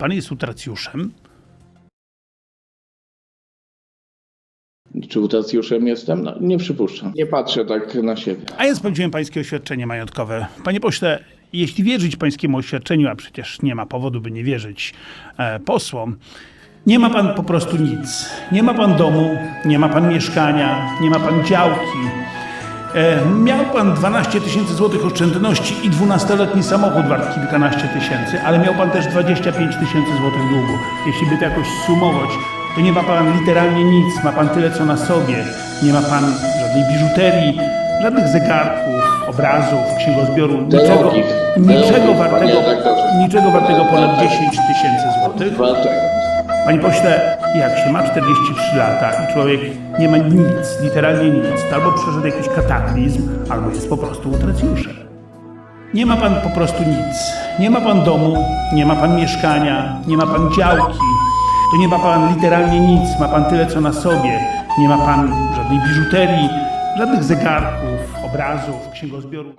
pan jest utracjuszem? Czy utacjuszem jestem? No, nie przypuszczam. Nie patrzę tak na siebie. A ja sprawdziłem pańskie oświadczenie majątkowe. Panie pośle, jeśli wierzyć pańskiemu oświadczeniu, a przecież nie ma powodu, by nie wierzyć e, posłom, nie ma pan po prostu nic. Nie ma pan domu, nie ma pan mieszkania, nie ma pan działki. E, miał pan 12 tysięcy złotych oszczędności i 12-letni samochód wart kilkanaście tysięcy, ale miał pan też 25 tysięcy złotych długu. Jeśli by to jakoś sumować, to nie ma pan literalnie nic. Ma pan tyle, co na sobie. Nie ma pan żadnej biżuterii, żadnych zegarków, obrazów, księgozbioru, niczego, niczego wartego, niczego wartego ponad 10 tysięcy złotych. Panie pośle, jak się ma 43 lata i człowiek nie ma nic, literalnie nic, to albo przeszedł jakiś kataklizm, albo jest po prostu utracjuszem. Nie ma pan po prostu nic. Nie ma pan domu, nie ma pan mieszkania, nie ma pan działki. To nie ma pan literalnie nic, ma pan tyle co na sobie. Nie ma pan żadnej biżuterii, żadnych zegarków, obrazów, księgozbioru.